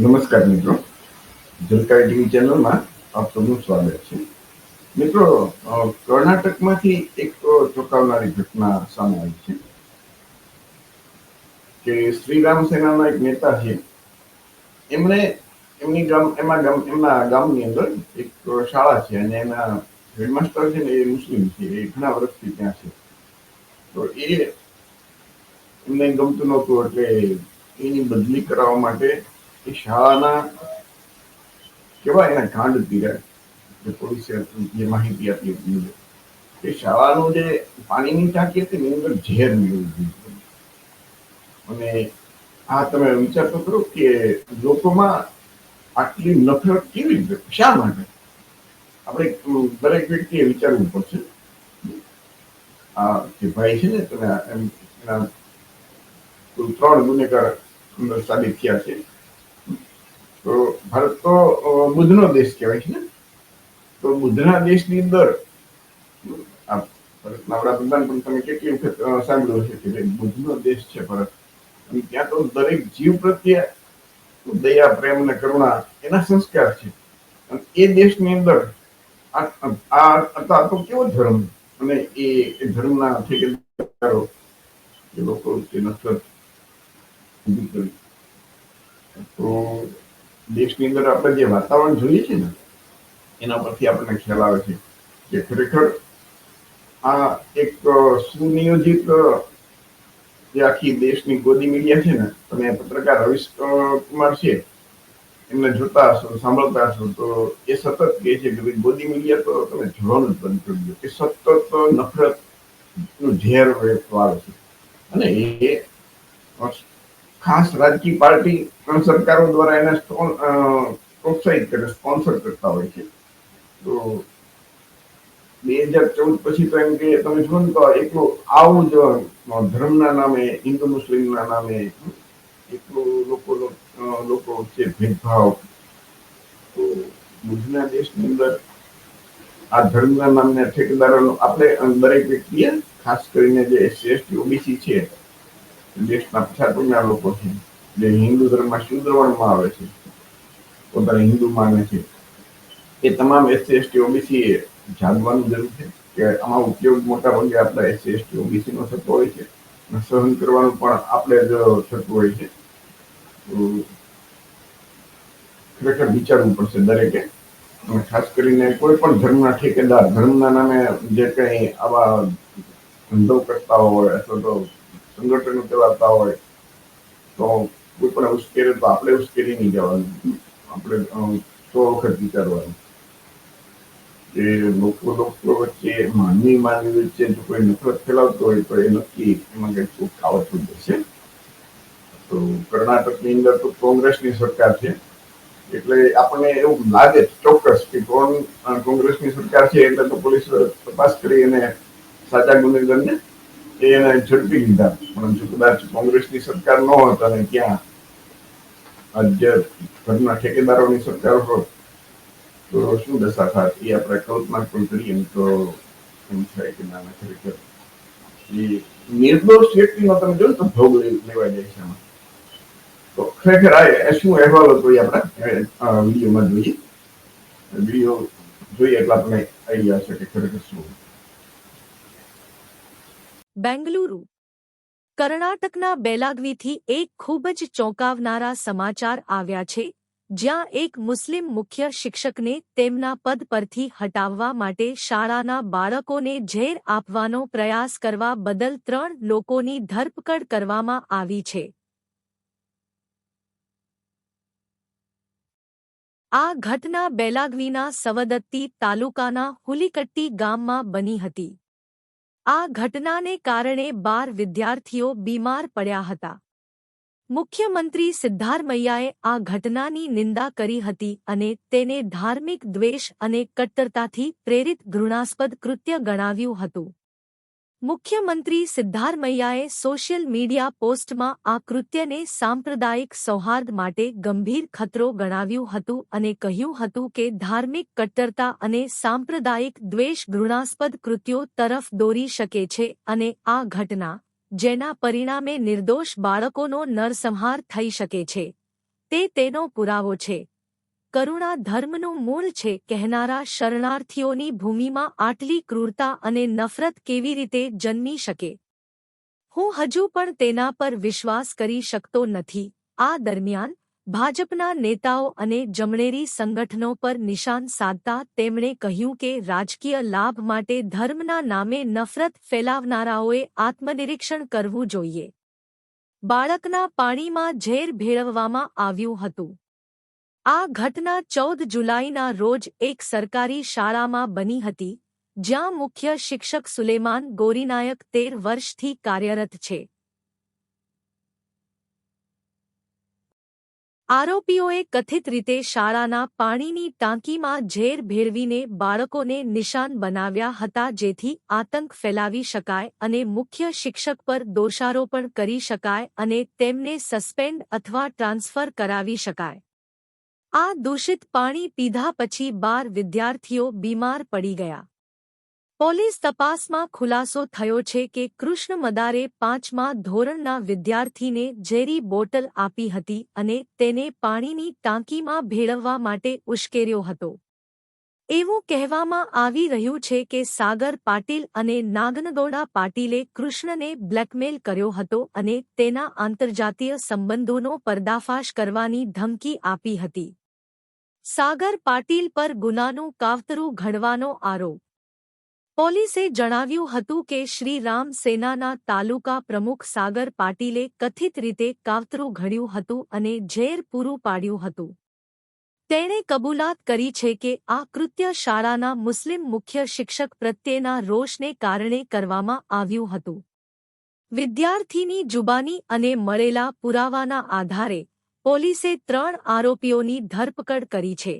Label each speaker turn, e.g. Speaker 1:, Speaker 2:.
Speaker 1: નમસ્કાર મિત્રો. જલકારી ટીવી ચેનલમાં આપ સૌનું સ્વાગત છે. મિત્રો કર્ણાટકમાંથી એક ચોંકાવનારી ઘટના સામે આવી છે કે શ્રીરામ સેનાના એક નેતા છે. એમણે એમની ગામ એમાં ગામ, એમના ગામની અંદર એક શાળા છે અને એના હેડમાસ્ટર છે ને એ મુસ્લિમ છે. એ ઘણા વર્ષથી ત્યાં છે. તો એ એમને ગમતું નહોતું એટલે એની બદલી કરાવવા માટે એ શાળાના કેવા એના કાંડ પીર્યા જે જે માહિતી આપી એ મુજબ એ શાળાનું જે પાણીની ટાંકી હતી એની અંદર ઝેર મેળવી દીધું. અને આ તમે વિચાર તો કરો કે લોકોમાં આટલી નફરત કેવી રીતે, શા માટે? આપણે દરેક દરેક વ્યક્તિએ વિચારવું પડશે. આ જે ભાઈ છે ને તમે એમ ત્રણ ગુનેગાર સાબિત થયા છે. તો ભારત તો બુદ્ધનો દેશ કહેવાય છે ને? તો બુદ્ધના દેશની અંદર વડાપ્રધાન પણ તમે કેટલી વખત સાંભળ્યું છે કે ભાઈ બુદ્ધનો દેશ છે ભારત. અને ત્યાં તો દરેક જીવ પ્રત્યે દયા, પ્રેમ અને કરુણા એના સંસ્કાર છે. અને એ દેશની અંદર આ આ તો કેવો ધર્મ? અને એ ધર્મના ઠેકેદારો, એ લોકો વચ્ચે નફરત તો દેશની અંદર આપણે જે વાતાવરણ જોઈએ છે ને, એના પરથી આપણને ખ્યાલ આવે છે કે ખરેખર આ એક સુનિયોજિત જે આખી દેશની ગોદી મીડિયા છે ને તમે પત્રકાર રવિશ કુમાર છે, એમને જોતા હશો, સાંભળતા હશો, તો એ સતત કહે છે કે ભાઈ ગોદી મીડિયા તો તમે જોવાનું જ બંધ કરી દો. કે સતત નફરતનું ઝેર વાળે છે. અને એ ખાસ રાજકીય પાર્ટી અને સરકારો દ્વારા એને પ્રોત્સાહિત કરે, સ્પોન્સર કરતા હોય છે. તો બે હજાર ચૌદ પછી તો એમ કે, તમે જુઓ ને તો એટલું આવું જ ધર્મના નામે, હિન્દુ મુસ્લિમના નામે એટલું લોકોનો લોકો છે ભેદભાવ. તો ગુજરાત દેશની અંદર આ ધર્મના નામના ઠેકેદારોનો આપણે દરેક વ્યક્તિએ, ખાસ કરીને જે એસસી એસટી ઓબીસી છે દેશના પછાત ના લોકો છે જે હિન્દુ ધર્મમાં વર્ણમાં આવે છે, પોતાને હિન્દુ માને છે, એ તમામ એસસી એસટી ઓબીસી એ જાગવાનું જરૂર છે કે આમાં ઉપયોગ મોટા ભાગે આપણા એસસી એસટી ઓબીસી નો થતો હોય છે સહન કરવાનું પણ આપણે જ થતું હોય છે. ખરેખર વિચારવું પડશે દરેકે. અને ખાસ કરીને કોઈ પણ ધર્મના ઠેકેદાર, ધર્મના નામે જે કંઈ આવા ધંધો કરતા હોય અથવા તો સંગઠનો ચલાવતા હોય, તો કોઈ પણ ઉશ્કેરે, તો આપણે ઉશ્કેરી નહીં જવાનું. આપણે સો વખત વિચારવાનું. કે લોકો લોકો વચ્ચે માનવી માનવી વચ્ચે જો કોઈ નફરત ફેલાવતો હોય, તો એ નક્કી એમાં કંઈક ચૂક આવતું જ હશે તો કર્ણાટકની અંદર તો કોંગ્રેસની સરકાર છે. એટલે આપણને એવું લાગે ચોક્કસ કે કોણ, કોંગ્રેસની સરકાર છે, એટલે તો પોલીસ તપાસ કરી અને સાચા ગુનેગારને એને ઝડપી લીધા. પણ જો કદાચ કોંગ્રેસની સરકાર ન હોત અને ત્યાં આજે ઘરના ઠેકેદારોની સરકાર હોત, તો શું દશા થાત? એ આપણે કલ્પના પણ કરીએ તો એમ થાય કે ના ના, ખરેખર. એ નિર્દોષ વ્યક્તિનો તમે જોયું તો ભોગ લેવા જાય છે તો ખરેખર આ એ શું અહેવાલ હતો એ આપણે વિડીયોમાં જોઈએ. વીડિયો જોઈએ એટલે આપણે આઈડિયા છે કે ખરેખર શું
Speaker 2: બેંગલુરુ. કર્ણાટકના બેલાગવીથી એક ખૂબ જ ચોંકાવનારા સમાચાર આવ્યા છે, જ્યાં એક મુસ્લિમ મુખ્ય શિક્ષકને તેમના પદ પરથી હટાવવા માટે શાળાના બાળકોને ઝેર આપવાનો પ્રયાસ કરવા બદલ ત્રણ લોકોની ધરપકડ કરવામાં આવી છે. આ ઘટના બેલાગવીના સવદત્તી તાલુકાના હુલીકટ્ટી ગામમાં બની હતી. આ ઘટનાને કારણે બાર વિદ્યાર્થીઓ બીમાર પડ્યા હતા. મુખ્યમંત્રી સિદ્ધારમૈયાએ આ ઘટનાની નિંદા કરી હતી અને તેને ધાર્મિક દ્વેષ અને કટ્ટરતાથી પ્રેરિત ઘૃણાસ્પદ કૃત્ય ગણાવ્યું હતું. મુખ્યમંત્રી સિદ્ધારમૈયાએ સોશિયલ મીડિયા પોસ્ટમાં આ કૃત્યને સાંપ્રદાયિક સૌહાર્દ માટે ગંભીર ખતરો ગણાવ્યું હતું અને કહ્યું હતું કે ધાર્મિક કટ્ટરતા અને સાંપ્રદાયિક દ્વેષ ઘૃણાસ્પદ કૃત્યો તરફ દોરી શકે છે અને આ ઘટના, જેના પરિણામે નિર્દોષ બાળકોનો નરસંહાર થઈ શકે છે, તે તેનો પુરાવો છે. કરુણા ધર્મનું મૂળ છે કહેનારા શરણાર્થીઓની ભૂમિમાં આટલી ક્રૂરતા અને નફરત કેવી રીતે જન્મી શકે? હું હજુ પણ તેના પર વિશ્વાસ કરી શકતો નથી. આ દરમિયાન, ભાજપના નેતાઓ અને જમણેરી સંગઠનો પર નિશાન સાધતા તેમણે કહ્યું કે રાજકીય લાભ માટે ધર્મના નામે નફરત ફેલાવનારાઓએ આત્મનિરીક્ષણ કરવું જોઈએ. બાળકના પાણીમાં ઝેર ભેળવવામાં આવ્યું હતું. આ ઘટના ચૌદ જુલાઈના રોજ એક સરકારી શાળામાં બની હતી, જ્યાં મુખ્ય શિક્ષક સુલેમાન ગોરીનાયક તેર વર્ષથી કાર્યરત છે. આરોપીઓએ કથિત રીતે શાળાના પાણીની ટાંકીમાં ઝેર ભેળવીને બાળકોને નિશાન બનાવ્યા હતા જેથી આતંક ફેલાવી શકાય અને મુખ્ય શિક્ષક પર દોષારોપણ કરી શકાય અને તેમને સસ્પેન્ડ અથવા ટ્રાન્સફર કરાવી શકાય. આ દૂષિત પાણી પીધા પછી બાર વિદ્યાર્થીઓ બીમાર પડી ગયા. પોલીસ તપાસમાં ખુલાસો થયો છે કે કૃષ્ણ મદારે પાંચમા ધોરણના વિદ્યાર્થીને ઝેરી બોટલ આપી હતી અને તેને પાણીની ટાંકીમાં ભેળવવા માટે ઉશ્કેર્યો હતો. એવું કહેવામાં આવી રહ્યું છે કે સાગર પાટીલ અને નાગનગોડા પાટીલે કૃષ્ણને બ્લેકમેલ કર્યો હતો અને તેના આંતરજાતીય સંબંધોનો પર્દાફાશ કરવાની ધમકી આપી હતી. સાગર પાટીલ પર ગુનાનું કાવતરું ઘડવાનો આરોપ. પોલીસે જણાવ્યું હતું કે શ્રી રામ સેનાના તાલુકા પ્રમુખ સાગર પાટીલે કથિત રીતે કાવતરું ઘડ્યું હતું અને ઝેર પૂરું પાડ્યું હતું. તેણે કબૂલાત કરી છે કે આ કૃત્ય શાળાના મુસ્લિમ મુખ્ય શિક્ષક પ્રત્યેના રોષને કારણે કરવામાં આવ્યું હતું. વિદ્યાર્થીની જુબાની અને મળેલા પુરાવાના આધારે પોલીસે ત્રણ આરોપીઓની ધરપકડ કરી છે.